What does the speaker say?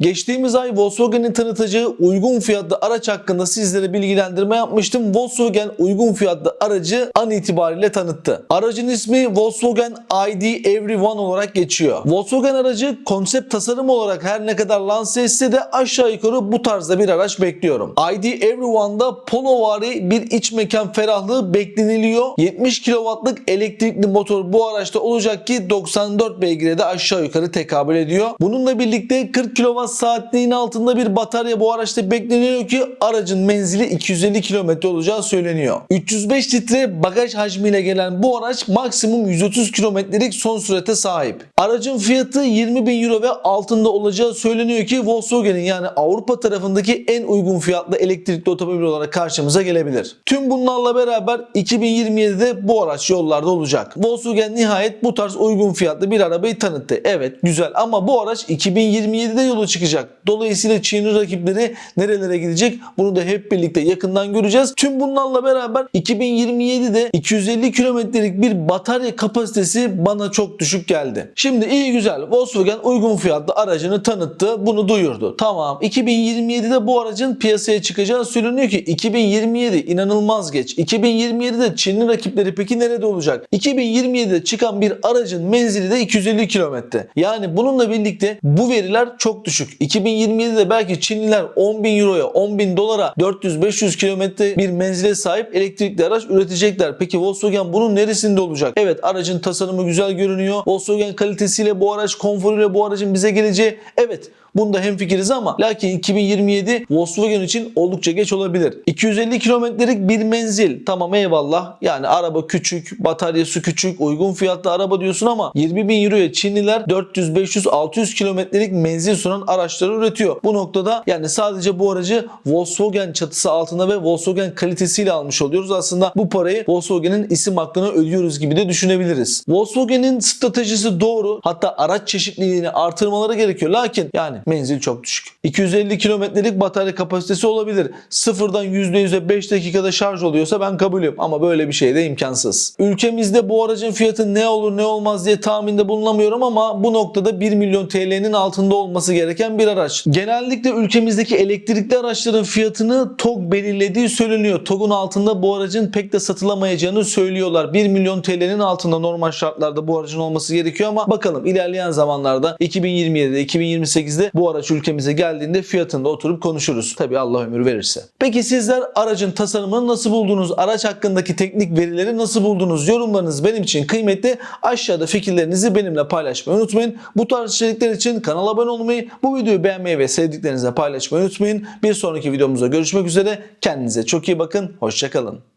Geçtiğimiz ay Volkswagen'in tanıtacağı uygun fiyatlı araç hakkında sizlere bilgilendirme yapmıştım. Volkswagen uygun fiyatlı aracı an itibariyle tanıttı. Aracın ismi Volkswagen ID Everyone olarak geçiyor. Volkswagen aracı konsept tasarım olarak her ne kadar lanse etse de aşağı yukarı bu tarzda bir araç bekliyorum. ID Everyone'da polovari bir iç mekan ferahlığı bekleniliyor. 70 kW'lık elektrikli motor bu araçta olacak ki 94 beygire de aşağı yukarı tekabül ediyor. Bununla birlikte 40 kW saatliğin altında bir batarya bu araçta bekleniyor ki aracın menzili 250 km olacağı söyleniyor. 305 litre bagaj hacmiyle gelen bu araç maksimum 130 kilometrelik son sürate sahip. Aracın fiyatı 20 bin euro ve altında olacağı söyleniyor ki Volkswagen'in yani Avrupa tarafındaki en uygun fiyatlı elektrikli otomobil olarak karşımıza gelebilir. Tüm bunlarla beraber 2027'de bu araç yollarda olacak. Volkswagen nihayet bu tarz uygun fiyatlı bir arabayı tanıttı. Evet güzel ama bu araç 2027'de yola çıkacak. Dolayısıyla Çin'in rakipleri nerelere gidecek bunu da hep birlikte yakından göreceğiz. Tüm bunlarla beraber 2027'de 250 kilometrelik bir batarya kapasitesi bana çok düşük geldi. Şimdi iyi güzel Volkswagen uygun fiyatlı aracını tanıttı. Bunu duyurdu. Tamam 2027'de bu aracın piyasaya çıkacağı söyleniyor ki 2027 inanılmaz geç. 2027'de Çin'in rakipleri peki nerede olacak? 2027'de çıkan bir aracın menzili de 250 kilometre. Yani bununla birlikte bu veriler çok düşük. 2027'de belki Çinliler 10 bin euroya 10 bin dolara 400-500 kilometre bir menzile sahip elektrikli araç üretecekler. Peki Volkswagen bunun neresinde olacak? Evet aracın tasarımı güzel görünüyor. Volkswagen kalitesiyle bu araç konforuyla bu aracın bize geleceği evet Bunda hemfikiriz ama lakin 2027 Volkswagen için oldukça geç olabilir. 250 kilometrelik bir menzil tamam eyvallah. Yani araba küçük, bataryası küçük, uygun fiyatlı araba diyorsun ama 20 bin euroya Çinliler 400, 500, 600 kilometrelik menzil sunan araçları üretiyor. Bu noktada yani sadece bu aracı Volkswagen çatısı altında ve Volkswagen kalitesiyle almış oluyoruz. Aslında bu parayı Volkswagen'in isim hakkını ödüyoruz gibi de düşünebiliriz. Volkswagen'in stratejisi doğru. Hatta araç çeşitliliğini artırmaları gerekiyor. Lakin yani menzil çok düşük. 250 kilometrelik batarya kapasitesi olabilir. Sıfırdan %100'e 5 dakikada şarj oluyorsa ben kabulüm ama böyle bir şey de imkansız. Ülkemizde bu aracın fiyatı ne olur ne olmaz diye tahminde bulunamıyorum ama bu noktada 1 milyon TL'nin altında olması gereken bir araç. Genellikle ülkemizdeki elektrikli araçların fiyatını TOG belirlediği söyleniyor. TOG'un altında bu aracın pek de satılamayacağını söylüyorlar. 1 milyon TL'nin altında normal şartlarda bu aracın olması gerekiyor ama bakalım ilerleyen zamanlarda 2027'de 2028'de bu araç ülkemize geldiğinde fiyatında oturup konuşuruz. Tabi Allah ömür verirse. Peki sizler aracın tasarımını nasıl buldunuz? Araç hakkındaki teknik verileri nasıl buldunuz? Yorumlarınız benim için kıymetli. Aşağıda fikirlerinizi benimle paylaşmayı unutmayın. Bu tarz içerikler için kanala abone olmayı, bu videoyu beğenmeyi ve sevdiklerinizle paylaşmayı unutmayın. Bir sonraki videomuzda görüşmek üzere. Kendinize çok iyi bakın. Hoşçakalın.